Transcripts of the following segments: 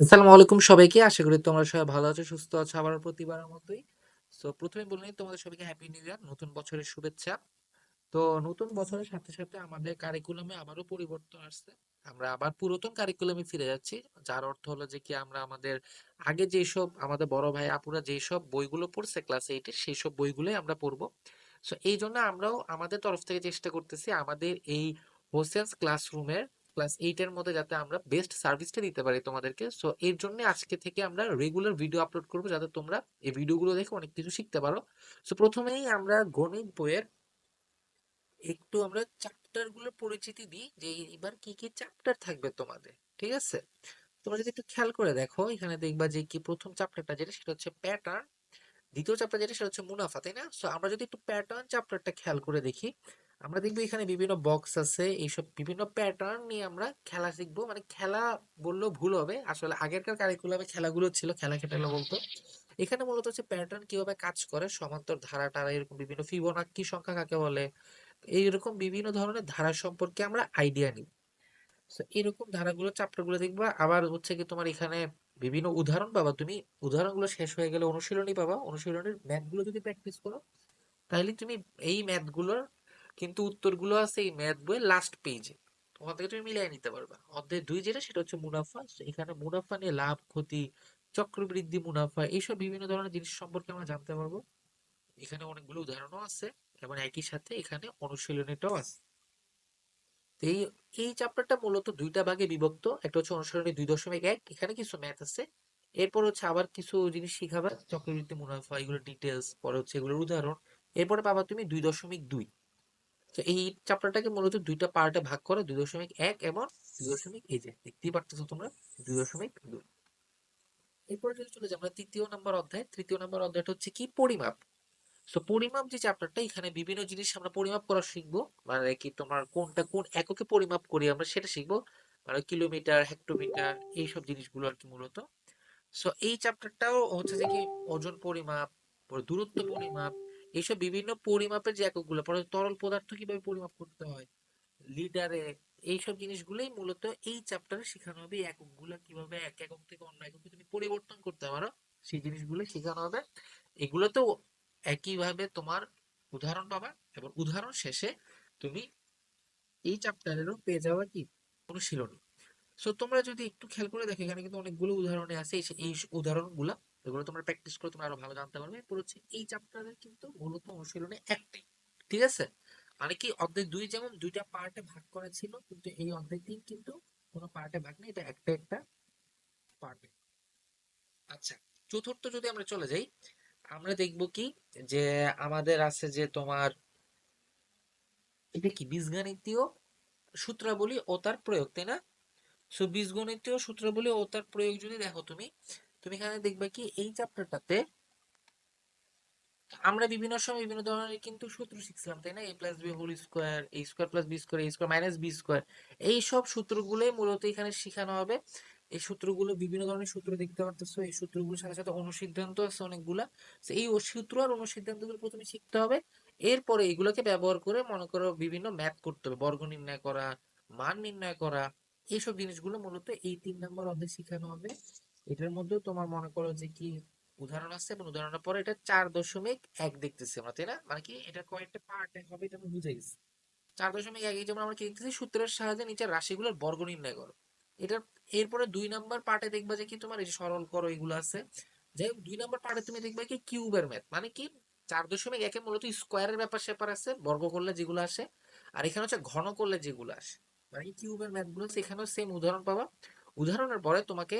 আসসালামু আলাইকুম সবাইকে। আশা করি তোমরা সবাই ভালো আছো, সুস্থ আছো আবার প্রতিবারের মতোই। সো ১ম এই বলে নিই তোমাদের সবাইকে হ্যাপি নিউ ইয়ার। নতুন বছরের শুভেচ্ছা। তো নতুন বছরের সাথে, সাথে আমাদের কারিকুলামে আবারও পরিবর্তন আসছে। আমরা আবার পুরাতন কারিকুলামে ফিরে যাচ্ছি। যার অর্থ হলো যে কি আমরা আমাদের আগে যেসব আমাদের বড় ভাই আপুরা যেসব বইগুলো পড়ছে ক্লাস 8 এর সেইসব বইগুলোই আমরা পড়ব। সো এইজন্য আমরাও আমাদের তরফ থেকে চেষ্টা করতেছি আমাদের এই হোসেনস ক্লাসরুমের ক্লাস 8 এর মধ্যে যাতে আমরা বেস্ট সার্ভিসটা দিতে পারি তোমাদেরকে। সো এর জন্য আজকে থেকে আমরা রেগুলার ভিডিও আপলোড করব যাতে তোমরা এই ভিডিওগুলো দেখে অনেক কিছু শিখতে পারো। সো প্রথমেই আমরা গণিত বইয়ের একটু আমরা চ্যাপ্টারগুলোর পরিচিতি দিই যে এবার কি কি চ্যাপ্টার থাকবে তোমাদের, ঠিক আছে তোমরা যদি একটু খেয়াল করে দেখো, এখানে দেখবা যে কি প্রথম চ্যাপ্টারটা যেটা সেটা হচ্ছে প্যাটার্ন দ্বিতীয় চ্যাপ্টার যেটা সেটা হচ্ছে মুনাফা, তাই না সো আমরা যদি একটু প্যাটার্ন চ্যাপ্টারটা খেয়াল করে দেখি আমরা দেখব এখানে বিভিন্ন বক্স আছে, এইসব বিভিন্ন প্যাটার্ন নিয়ে আমরা খেলা শিখব। মানে খেলা বললেও ভুল হবে। আসলে আগেরকার কারিকুলামে খেলাগুলো ছিল, খেলা খেলা বলতো। এখানে মূলত হচ্ছে প্যাটার্ন কীভাবে কাজ করে, সমান্তর ধারা টারা এরকম বিভিন্ন ফিবোনাক্কি সংখ্যা কাকে বলে, এইরকম বিভিন্ন ধরনের ধারা সম্পর্কে আমরা আইডিয়া নিই। তো এরকম ধারাগুলো চ্যাপ্টারগুলো দেখবা। আবার হচ্ছে কি তোমার এখানে বিভিন্ন উদাহরণ পাবা। তুমি উদাহরণগুলো শেষ হয়ে গেলে অনুশীলনী পাবা। অনুশীলনীর ম্যাথগুলো যদি প্র্যাকটিস করো তাহলে তুমি এই ম্যাথগুলোর কিন্তু উত্তরগুলো আছে এই ম্যাথ বইয়ের লাস্ট পেজে ওখান থেকে তুমি মিলিয়ে নিতে পারবা। অধ্যায় দুই যেটা, সেটা হচ্ছে মুনাফা। এখানে মুনাফা নিয়ে লাভ, ক্ষতি, চক্রবৃদ্ধি, মুনাফা, এইসব বিভিন্ন ধরনের জিনিস সম্পর্কে আমরা জানতে পারব। এখানে অনেকগুলো উদাহরণও আছে, এবং একই সাথে এখানে অনুশীলনীটাও আছে। এই এই চ্যাপ্টারটা মূলত দুইটা ভাগে বিভক্ত। একটা হচ্ছে অনুসরণী দুই দশমিক এক, এখানে কিছু ম্যাথ আছে। এরপর হচ্ছে আবার কিছু জিনিস শিখাবা, চক্রবৃদ্ধি, মুনাফা, এগুলো ডিটেলস পরে হচ্ছে এগুলোর উদাহরণ। এরপরে পাবা তুমি দুই দশমিক দুই। তো এই চ্যাপ্টারটাকে মূলত দুইটা পার্টে ভাগ করে দুই দশমিক এক এবং দুই দশমিক এই যে দেখতেই পারতেছো তোমরা, দুই দশমিক দুই। এরপরে যদি চলে আমরা তৃতীয় নম্বর অধ্যায়, তৃতীয় নম্বর অধ্যায়টা হচ্ছে কি? পরিমাপ। সো পরিমাপ যে চ্যাপ্টারটা এখানে বিভিন্ন জিনিস আমরা পরিমাপ করা শিখব। মানে কি তোমার কোনটা কোন এককে পরিমাপ করি আমরা সেটা শিখব। মানে কিলোমিটার হেক্টোমিটার এইসব জিনিসগুলো আর কি মূলত। সো এই চ্যাপ্টারটাও হচ্ছে যে কি, ওজন পরিমাপ দূরত্ব পরিমাপ এইসব বিভিন্ন পরিমাপের যে এককগুলো, পরে তরল পদার্থ কীভাবে পরিমাপ করতে হয়, লিটারে, এইসব জিনিসগুলোই মূলত এই চ্যাপ্টারে শেখানো হবে এককগুলো কীভাবে এক একক থেকে অন্য এককে তুমি পরিবর্তন করতে পারো, সেই জিনিসগুলো শেখানো হবে। এগুলো এগুলোতেও একইভাবে তোমার উদাহরণ পাবা এবং উদাহরণ শেষে তুমি এই চ্যাপ্টারেরও পেয়ে যাওয়া কি? অনুশীলনী। সো তোমরা যদি একটু খেয়াল করে দেখো, এখানে কিন্তু অনেকগুলো উদাহরণে আছে এই উদাহরণগুলো। এগুলো তোমরা প্র্যাকটিস করে তোমরা আরও ভালো জানতে পারবে। এরপর হচ্ছে এই চ্যাপ্টারের কিন্তু মূলত অনুশীলনে একটাই, ঠিক আছে? মানে কি অধ্যায় দুই যেমন দুইটা পার্টে ভাগ করা ছিল, কিন্তু এই অধ্যায় তিন কিন্তু কোনো পার্টে ভাগ নেই, এটা একটা একটা পার্টে আচ্ছা চতুর্থ যদি আমরা চলে যাই, আমরা দেখব কি যে আমাদের আছে যে তোমার, এটা কি বীজগণিতীয় সূত্রাবলী ও তার প্রয়োগ, তাই না? সো বীজগণিতীয় সূত্রাবলী ও তার প্রয়োগ যদি দেখো তুমি তুমি এখানে দেখবে কি, এই চ্যাপ্টারটাতে আমরা বিভিন্ন সময় বিভিন্ন ধরনের কিন্তু সূত্র শিখছিলাম, তাই না? A plus B whole square A square plus B square A square minus B square এই সব সূত্রগুলোই মূলত এখানে শেখানো হবে। এই সূত্রগুলো, বিভিন্ন ধরনের সূত্র দেখতে পারতেছো, এই সূত্রগুলোর সাথে সাথে অনুসিদ্ধান্ত আছে অনেকগুলা। এই সূত্র আর অনুসিদ্ধান্তগুলো প্রথমে শিখতে হবে। এরপরে এগুলোকে ব্যবহার করে, মনে করো, বিভিন্ন ম্যাথ করতে হবে। বর্গ নির্ণয় করা, মান নির্ণয় করা, এইসব জিনিসগুলো মূলত এই তিন নম্বর অধ্যায়ে শেখানো হবে। এটার মধ্যে তোমার মনে করো যে কি উদাহরণ আছে এবং উদাহরণের পরে এটা চার দশমিক এক দেখতেছি আমরা তাই না? মানে কি এটা কয়েকটা পার্টে হবে এটা আমরা বুঝে গেছি। চার দশমিক এক যেমন আমরা কি দেখতেছি সূত্রের সাহায্যে নিচের রাশিগুলোর বর্গ নির্ণয় করো। এটার এরপরে দুই নাম্বার পার্টে দেখবা যে কি তোমার এই সরল করো এগুলো আছে। যাই দুই নাম্বার পার্টে তুমি দেখবা কি কিউবের ম্যাথ মানে কি চার দশমিক একে মূলত স্কোয়ারের ব্যাপার স্যাপার আছে বর্গ করলে যেগুলো আসে আর এখানে হচ্ছে ঘন করলে যেগুলো আসে। মানে কিউবের ম্যাথগুলো আছে, এখানেও সেম উদাহরণ পাবা। উদাহরণের পরে তোমাকে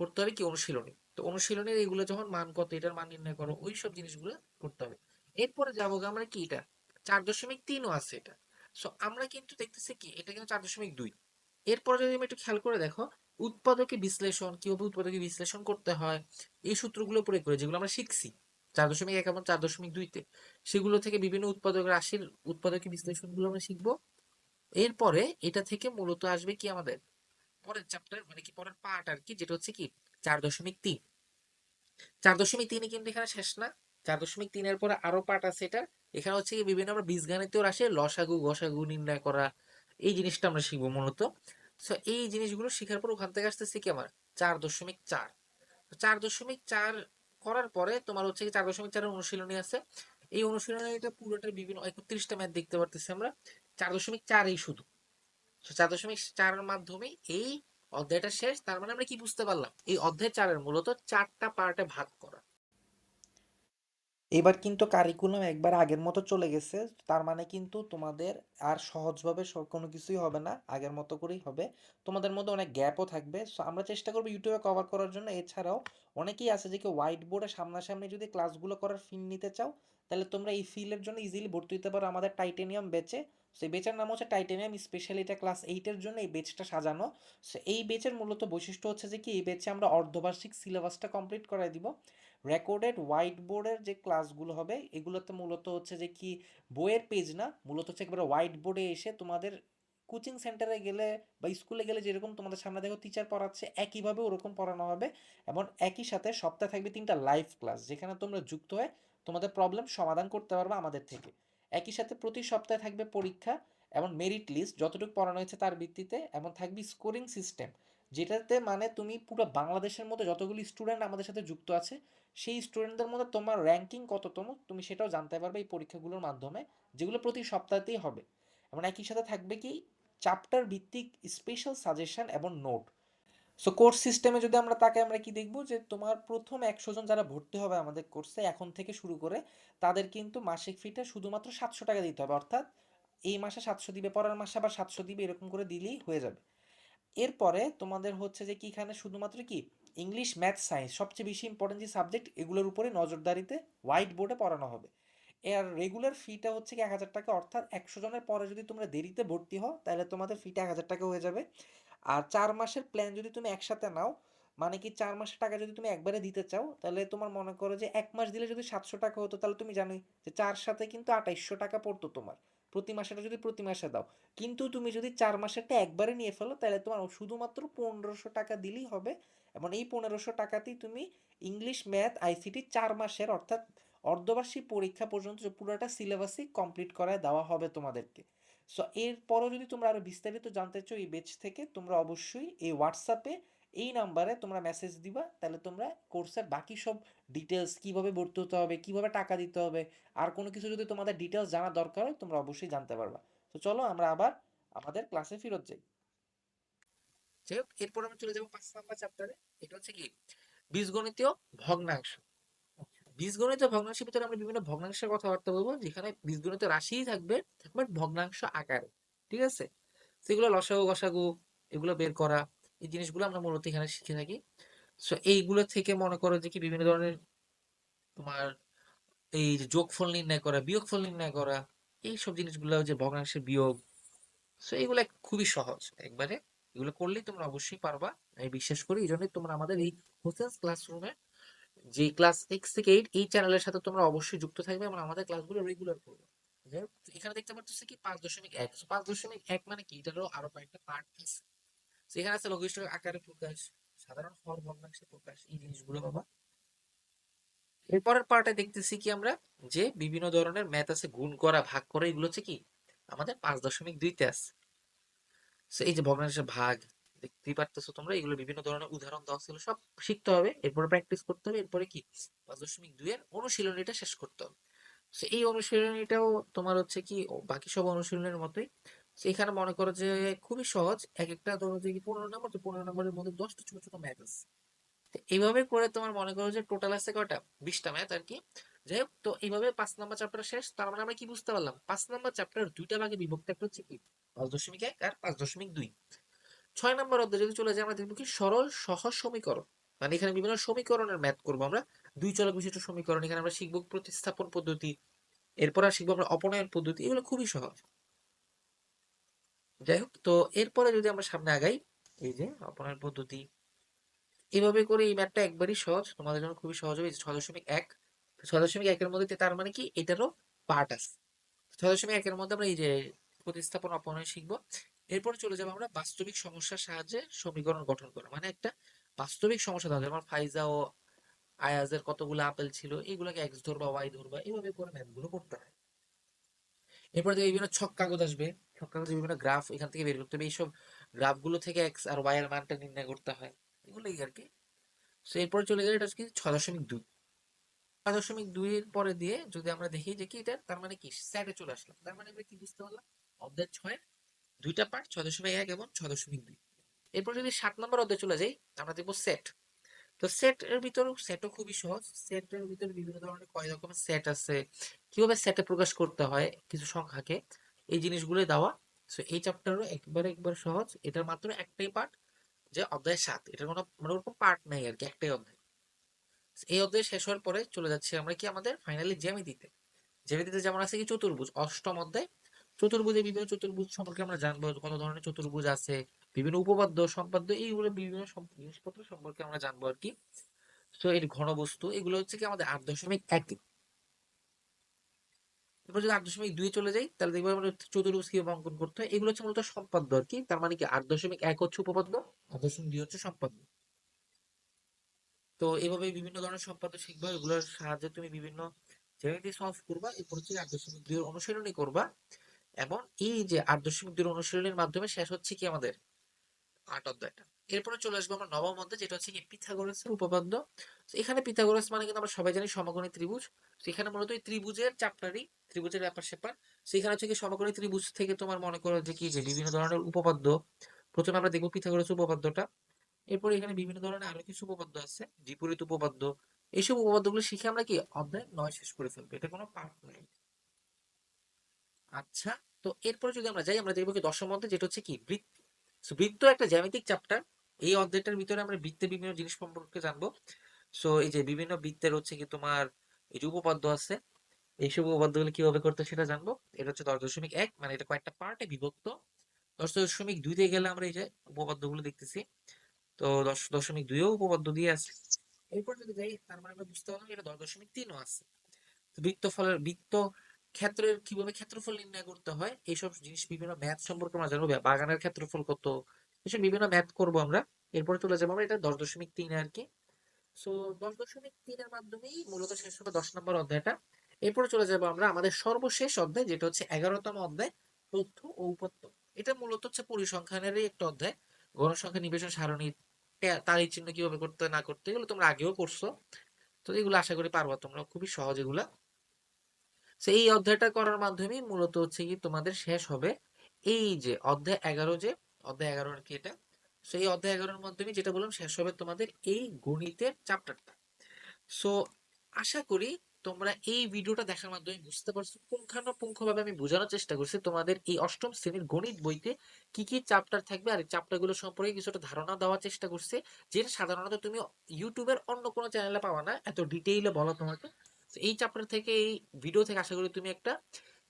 করতে হবে কি অনুশীলনী? তো অনুশীলনের এগুলো যখন মান কত, এটার মান নির্ণয় করো, ওই সব জিনিসগুলো করতে হবে। এরপরে যাব আমরা কি এটা? চার দশমিক তিনও আছে এটা। সো আমরা কিন্তু দেখতেছি কি, এটা কিন্তু চার দশমিক দুই। এরপরে যদি তুমি একটু খেয়াল করে দেখো, উৎপাদকে বিশ্লেষণ, কীভাবে উৎপাদকে বিশ্লেষণ করতে হয়, এই সূত্রগুলো প্রয়োগ করে, যেগুলো আমরা শিখছি, চার দশমিক এক এবং চার দশমিক দুইতে সেগুলো থেকে বিভিন্ন উৎপাদক রাশির উৎপাদকে বিশ্লেষণগুলো আমরা শিখব। এরপরে এটা থেকে মূলত আসবে কি আমাদের? পরের চ্যাপ্টার মানে কি, পরের পার্ট আর কি, যেটা হচ্ছে কি, চার দশমিক তিন। চার দশমিক তিনে কিন্তু এখানে শেষ না। চার দশমিক তিনের পরে আরও পার্ট আছে এটা। এখানে হচ্ছে কি, বিভিন্ন আমরা বীজগণিতীয় রাশি লসাগু, গসাগু, নির্ণয় করা, এই জিনিসটা আমরা শিখব মূলত। সো এই জিনিসগুলো শেখার পর ওখান থেকে আসতেছে কি আমার, চার দশমিক চার। চার দশমিক চার করার পরে তোমার হচ্ছে কি, চার দশমিক চারের অনুশীলনী আছে। এই অনুশীলনীটা পুরোটা বিভিন্ন, একত্রিশটা ম্যাথ দেখতে পারতেছি আমরা। চার দশমিক চারই শুধু। চার দশমিক চারের মাধ্যমে এই অধ্যায়টা শেষ, তার মানে আমরা কি বুঝতে পারলাম? এই অধ্যায় চারের মূলত চারটা পার্টে ভাগ করা। এবার কিন্তু কারিকুলাম একবার আগের মতো চলে গেছে, তার মানে কিন্তু তোমাদের আর সহজভাবে সব কোনো কিছুই হবে না, আগের মতো করেই হবে। তোমাদের মধ্যে অনেক গ্যাপও থাকবে, সো আমরা চেষ্টা করব ইউটিউবে কভার করার জন্য। এছাড়াও অনেকেই আছে যে কি হোয়াইট বোর্ডে সামনাসামনি যদি ক্লাসগুলো করার ফিল নিতে চাও, তাহলে তোমরা এই ফিলের জন্য ইজিলি ভর্তি হতে পারো আমাদের টাইটেনিয়াম বেচে সেই বেচের নাম হচ্ছে টাইটেনিয়াম স্পেশালি এটা ক্লাস এইটের জন্য এই বেচটা সাজানো। সো এই বেচের মূলত বৈশিষ্ট্য হচ্ছে যে কি, এই বেচে আমরা অর্ধবার্ষিক সিলেবাসটা কমপ্লিট করাই দিব। রেকর্ডেড হোয়াইট বোর্ডের যে ক্লাসগুলো হবে, এগুলোতে মূলত হচ্ছে যে কি, বইয়ের পেজ না, মূলত হচ্ছে একবারে হোয়াইট বোর্ডে এসে তোমাদের কোচিং সেন্টারে গেলে বা স্কুলে গেলে যেরকম তোমাদের সামনে দেখো টিচার পড়াচ্ছে, একইভাবে ওরকম পড়ানো হবে। এবং একই সাথে সপ্তাহে থাকবে তিনটা লাইভ ক্লাস যেখানে তোমরা যুক্ত হয়ে তোমাদের প্রবলেম সমাধান করতে পারবে আমাদের থেকে। একই সাথে প্রতি সপ্তাহে থাকবে পরীক্ষা এবং মেরিট লিস্ট যতটুকু পড়ানো হয়েছে তার ভিত্তিতে, এবং থাকবে স্কোরিং সিস্টেম যেটাতে মানে তুমি পুরো বাংলাদেশের মধ্যে যতগুলি স্টুডেন্ট আমাদের সাথে যুক্ত আছে, সেই স্টুডেন্টদের মধ্যে তোমার র্যাঙ্কিং কততম, তুমি সেটাও জানতে পারবে এই পরীক্ষাগুলোর মাধ্যমে, যেগুলো প্রতি সপ্তাহতেই হবে। এবং একই সাথে থাকবে কি চ্যাপ্টার ভিত্তিক স্পেশাল সাজেশন এবং নোট সো কোর্স সিস্টেমে যদি আমরা তাকে আমরা কি দেখব যে তোমার প্রথম একশো জন যারা ভর্তি হবে আমাদের কোর্সে এখন থেকে শুরু করে, তাদের কিন্তু মাসিক ফিটা শুধুমাত্র সাতশো টাকা দিতে হবে। অর্থাৎ এই মাসে সাতশো দিবে, পরের মাসে আবার সাতশো দিবে, এরকম করে দিলেই হয়ে যাবে। এরপরে তোমাদের হচ্ছে যে কি এখানে শুধুমাত্র কি ইংলিশ ম্যাথ সায়েন্স সবচেয়ে বেশি ইম্পর্টেন্ট যে সাবজেক্ট এগুলোর উপরে নজরদারিতে হোয়াইট বোর্ডে পড়ানো হবে। এর রেগুলার ফিটা হচ্ছে কি এক হাজার টাকা, অর্থাৎ একশো জনের পরে যদি তোমরা দেরিতে ভর্তি হও, তাহলে তোমাদের ফিটা এক হাজার টাকা হয়ে যাবে। আর চার মাসের প্ল্যান যদি তুমি একসাথে নাও মানে কি চার মাসের টাকা যদি তুমি একবারে দিতে চাও, তাহলে তোমার মনে করো যে এক মাস দিলে যদি সাতশো টাকা হতো, তাহলে তুমি জানোই যে চার সাথে কিন্তু আঠাইশশো টাকা পড়তো তোমার। প্রতি মাসেটা যদি প্রতি মাসে দাও। কিন্তু তুমি যদি চার মাসেরটা একবারে নিয়ে ফেলো, তাহলে তোমার শুধুমাত্র পনেরোশো টাকা দিলেই হবে। এবং এই পনেরোশো টাকাতেই তুমি ইংলিশ ম্যাথ আইসিটি চার মাসের অর্থাৎ অর্ধবার্ষিক পরীক্ষা পর্যন্ত পুরোটা সিলেবাসই কমপ্লিট করায় দেওয়া হবে তোমাদেরকে। সো এরপরও যদি তোমরা আরও বিস্তারিত জানতে চাও এই বেচ থেকে, তোমরা অবশ্যই এই হোয়াটসঅ্যাপে এই নাম্বারে তোমরা মেসেজ দিবা। তাহলে তোমরা কোর্সের বাকি সব ডিটেলস কীভাবে ভর্তি হতে হবে, কীভাবে টাকা দিতে হবে, আর কোনো কিছু যদি তোমাদের ডিটেলস জানা দরকার হয়, তোমরা অবশ্যই জানতে পারবা। তো চলো আমরা আবার আমাদের ক্লাসে ফেরত যাই। যাই হোক, এরপর আমরা চলে যাব পাঁচ নাম্বার চ্যাপ্টারে এটা হচ্ছে কি? বীজগণিতীয় ভগ্নাংশ। বীজগণিতীয় ভগ্নাংশের ভিতরে আমরা বিভিন্ন ভগ্নাংশের কথাবার্তা বলব, যেখানে বীজগণিত রাশিই থাকবে বাট ভগ্নাংশ আকারে, ঠিক আছে? সেগুলো লসাগু, গসাগু, এগুলো বের করা, এই জিনিসগুলো আমরা মূলত এখানে শিখে থাকি। সো এইগুলো থেকে মনে করো যে কি বিভিন্ন ধরনের তোমার এই যে যোগফল নির্ণয় করা, বিয়োগফল নির্ণয় করা, এইসব জিনিসগুলো যে ভগ্নাংশের বিয়োগ সো এগুলো খুবই সহজ। একবারে এগুলো করলেই তোমরা অবশ্যই পারবা, আমি বিশ্বাস করি এই জন্যই তোমরা আমাদের এই হোসেন্স ক্লাসরুমে যে ক্লাস সিক্স থেকে এইট এই চ্যানেলের সাথে তোমরা অবশ্যই যুক্ত থাকবে এবং আমাদের ক্লাসগুলো রেগুলার করবে। এখানে দেখতে পাচ্ছ কি পাঁচ দশমিক এক। পাঁচ দশমিক এক মানে কি? এটারও আরও কয়েকটা পার্ট আছে। এখানে আছে লঘিষ্ঠ আকারে প্রকাশ, সাধারণ হর ভগ্নাংশে প্রকাশ, এই জিনিসগুলো বাবা। এরপরের পার্টে দেখতেছি কি আমরা? যে বিভিন্ন ধরনের ম্যাথ আছে, গুণ করা, ভাগ করা, এগুলো হচ্ছে কি? আমাদের পাঁচ দশমিক দুইতে আছে। এই যে ভগ্নাংশের ভাগ দেখতেই পারতেছো তোমরা এগুলো বিভিন্ন ধরনের উদাহরণ দেওয়া ছিল সব শিখতে হবে এরপরে প্র্যাকটিস করতে হবে এরপরে কি? পাঁচ দশমিক দুই এর অনুশীলনীটা শেষ করতে হবে। So, এই অনুশীলনীটাও তোমার হচ্ছে কি বাকি সব অনুশীলনের মতোই। এখানে মনে করো যে খুবই সহজ এক একটা ধরো যে পনেরো নম্বর তো পনেরো নম্বরের মধ্যে দশটা ছোট ছোট ম্যাথ আছে। তো এইভাবে করে তোমার মনে করো যে টোটাল আছে কয়টা? বিশটা ম্যাথ আর কি। যাই হোক তো এইভাবে পাঁচ নম্বর চ্যাপ্টার শেষ তার মানে আমরা কি বুঝতে পারলাম? পাঁচ নম্বর চ্যাপ্টার দুইটা ভাগে বিভক্ত একটা হচ্ছে কি? পাঁচ দশমিক এক আর পাঁচ দশমিক দুই। ছয় নম্বর অধ্যায়ে যদি চলে যাই, আমরা দেখব কি সরল সহজ সমীকরণ। মানে এখানে বিভিন্ন সমীকরণের ম্যাথ করব আমরা। দুই চলক বিশিষ্ট সমীকরণ, এখানে আমরা শিখব প্রতিস্থাপন পদ্ধতি, এরপর আর শিখব আমরা অপনয়ন পদ্ধতি, এগুলো খুবই সহজ। যাই হোক, তো এরপরে যদি আমরা সামনে আগাই, এই যে অপনয়ন পদ্ধতি, এভাবে করে এই ম্যাথটা একবারই সহজ, তোমাদের জন্য খুবই সহজ হবে। ছয় দশমিক এক ছয় দশমিক একের মধ্যে তার মানে কি? এটারও পার্ট আছে। ছয় দশমিক একের মধ্যে আমরা এই যে প্রতিস্থাপন, অপনয়ন শিখব। এরপর চলে যাব আমরা বাস্তবিক সমস্যার সাহায্যে সমীকরণ গঠন করা। মানে একটা বাস্তবিক সমস্যা দেওয়া, যেমন ফাইজা ও আয়াজের কতগুলো আপেল ছিল, এগুলোকে এক্স ধরবা ওয়াই ধরবা এইভাবে করে ম্যাথগুলো করতে হয়। এরপর থেকে বিভিন্ন ছক কাগজ আসবে। ছক কাগজে বিভিন্ন গ্রাফ এখান থেকে বের করতে হবে। এইসব গ্রাফগুলো থেকে এক্স আর ওয়াই এর মানটা নির্ণয় করতে হয়। এগুলোই আর কি। সো এরপরে চলে গেলে এটা কি, ছয় দশমিক দুই। ছয় দশমিক দুই এর পরে দিয়ে যদি আমরা দেখি যে কি এটা, তার মানে কি? স্যাটে চলে আসলাম। তার মানে আমরা কি বুঝতে পারলাম? অধ্যায় ছয় দুইটা পার্ট ছয় দশমিক এক এবং ছয় দশমিক দুই। এরপর যদি সাত নম্বর অধ্যায় চলে যাই, আমরা দেখব সেট তো সেট এর ভিতর সেটও খুবই সহজ। সেট এর ভিতর বিভিন্ন ধরনের কয় রকমের সেট আছে, কীভাবে সেটে প্রকাশ করতে হয়, কিছু সংখ্যাকে, এই জিনিসগুলো দেওয়া। সো এই চ্যাপ্টারও একবারে একবার সহজ। এটার মাত্র একটাই পার্ট যে অধ্যায় সাত। এটার কোনো মানে ওরকম পার্ট নাই আর কি, একটাই অধ্যায়। এই অধ্যায় শেষ হওয়ার পরে চলে যাচ্ছি আমরা কি আমাদের ফাইনালি জ্যামিতিতে। জ্যামিতিতে যেমন আছে কি চতুর্ভুজ, অষ্টম অধ্যায় চতুর্ভুজে বিভিন্ন চতুর্ভুজ সম্পর্কে আমরা জানব, কত ধরনের চতুর্ভুজ আছে, বিভিন্ন উপপাদ্য, সম্পাদ্য, এইগুলো বিভিন্ন জিনিসপত্র সম্পর্কে আমরা জানব আর কি। তো এর ঘনবস্তু, এগুলো হচ্ছে কি আমাদের আট দশমিক এক। এরপর যদি আট দশমিক দুই চলে যাই, তাহলে দেখব আমরা চতুর্ভুজ কীভাবে অঙ্কন করতে হয়, এগুলো হচ্ছে মূলত সম্পাদ্য আর কি, তার মানে কি আট দশমিক এক হচ্ছে উপপাদ্য, আট দশমিক দুই হচ্ছে সম্পাদ্য। তো এইভাবে বিভিন্ন ধরনের সম্পাদ্য শিখবা, এগুলোর সাহায্যে তুমি বিভিন্ন জ্যামিতি সলভ করবা, এরপর হচ্ছে আট দশমিক দুই অনুশীলনী করবা। এবং এই যে আট দশমিক দুই অনুশীলনীর মাধ্যমে শেষ হচ্ছে কি আমাদের? আট অধ্যায়টা। এরপরে চলে আসব আমরা নবম অধ্যায়, যেটা হচ্ছে কি পিথাগোরাসের উপপাদ্য। এখানে পিথাগোরাস মানে কিন্তু আমরা সবাই জানি সমকোণী ত্রিভুজ। এখানে মূলত এই ত্রিভুজের চ্যাপ্টারই, ত্রিভুজের ব্যাপার স্যাপার। সেখানে হচ্ছে কি সমকোণী ত্রিভুজ থেকে তোমার মনে করো যে কি যে বিভিন্ন ধরনের উপপাদ্য। প্রথমে আমরা দেখব পিথাগোরাস উপপাদ্যটা। এরপরে এখানে বিভিন্ন ধরনের আরও কিছু উপপাদ্য আছে। বিপরীত উপপাদ্য। এইসব উপপাদ্যগুলো শিখে আমরা কি অধ্যায় নয় শেষ করে ফেলব। এটা কোনো পার্ট নয়। আচ্ছা তো এরপরে যদি আমরা যাই, আমরা দেখব কি দশম অধ্যায় যেটা হচ্ছে কি বৃত্ত। বৃত্ত একটা জ্যামিতিক চ্যাপ্টার এই অধ্যায়টার ভিতরে আমরা বৃত্তের বিভিন্ন জিনিস সম্পর্কে জানব। সো এই যে বিভিন্ন বৃত্তের হচ্ছে কি তোমার এই যে উপপাদ্য আছে, এইসব উপপাদ্যগুলো কীভাবে করতে সেটা জানব। এটা হচ্ছে দশ দশমিক এক মানে এটা কয়েকটা পার্টে বিভক্ত। দশ দশমিক দুই দিয়ে গেলে আমরা এই যে উপপাদ্যগুলো দেখতেছি। তো দশ দশমিক দুইও উপপাদ্য দিয়ে আছে। এরপর যদি যাই, তার মানে আমরা বুঝতে পারলাম এটা দশ দশমিক তিনও আছে। বৃত্ত বৃত্তফলের, বৃত্ত ক্ষেত্রের, কীভাবে ক্ষেত্রফল নির্ণয় করতে হয়, এইসব জিনিস বিভিন্ন ম্যাথ সম্পর্কে আমরা জানব। বাগানের ক্ষেত্রফল কত, এসব বিভিন্ন ম্যাথ করব আমরা। এরপরে চলে যাব আমরা এটা দশ দশমিক তিন আর কি। সো দশ দশমিক তিনের মাধ্যমেই মূলত শেষ হবে দশ নম্বর অধ্যায়টা। এরপরে চলে যাব আমরা আমাদের সর্বশেষ অধ্যায়, যেটা হচ্ছে এগারোতম অধ্যায়, তথ্য ও উপত্য। এটা মূলত হচ্ছে পরিসংখ্যানেরই একটা অধ্যায়। গণসংখ্যা নিবেশন সারণী তারিখ চিহ্ন কীভাবে করতে না করতে, এগুলো তোমরা আগেও করছ। তো এগুলো আশা করি পারবা তোমরা, খুবই সহজ এগুলা। তো এই অধ্যায়টা করার মাধ্যমেই মূলত হচ্ছে কি তোমাদের শেষ হবে। এই যে অধ্যায় এগারো যে, অধ্যায় এগারো আর কি এটা? সেই অধ্যায় এগারোর মাধ্যমে যেটা বললাম, শেষ হবে তোমাদের এই গণিতের চ্যাপ্টারটা সো আশা করি তোমরা এই ভিডিওটা দেখার মাধ্যমে বুঝতে পারছ পুঙ্খানুপুঙ্খভাবে আমি বোঝানোর চেষ্টা করছি তোমাদের এই অষ্টম শ্রেণির গণিত বইতে কি কি চ্যাপ্টার থাকবে আর এই চ্যাপ্টারগুলো সম্পর্কে কিছুটা ধারণা দেওয়ার চেষ্টা করছি। যেটা সাধারণত তুমি ইউটিউবের অন্য কোনো চ্যানেলে পাওয়া না, এত ডিটেইলে বলা তোমাকে। এই চ্যাপ্টার থেকে, এই ভিডিও থেকে আশা করি তুমি একটা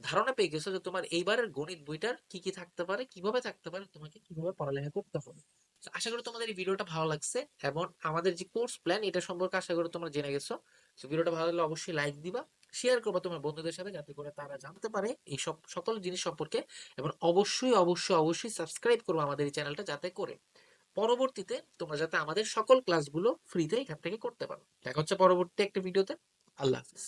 ধারণা পেয়ে গেছো যে তোমার এইবারের গণিত বইটার কি কি থাকতে পারে, কীভাবে থাকতে পারে, তোমাকে কীভাবে পড়ালেখা করতে হবে। আশা করি তোমাদের এই ভিডিওটা ভালো লাগছে এবং আমাদের যে কোর্স প্ল্যান এটা সম্পর্কে আশা করি তোমরা জেনে গেছো। তো ভিডিওটা ভালো লাগলে অবশ্যই লাইক দিবা শেয়ার করবা তোমার বন্ধুদের সাথে যাতে করে তারা জানতে পারে এই সব, সকল জিনিস সম্পর্কে এবং অবশ্যই অবশ্যই অবশ্যই সাবস্ক্রাইব করব আমাদের এই চ্যানেলটা যাতে করে পরবর্তীতে তোমরা যাতে আমাদের সকল ক্লাসগুলো ফ্রিতে এখান থেকে করতে পারো। দেখা হচ্ছে পরবর্তী একটা ভিডিওতে আল্লাহ হাফিজ।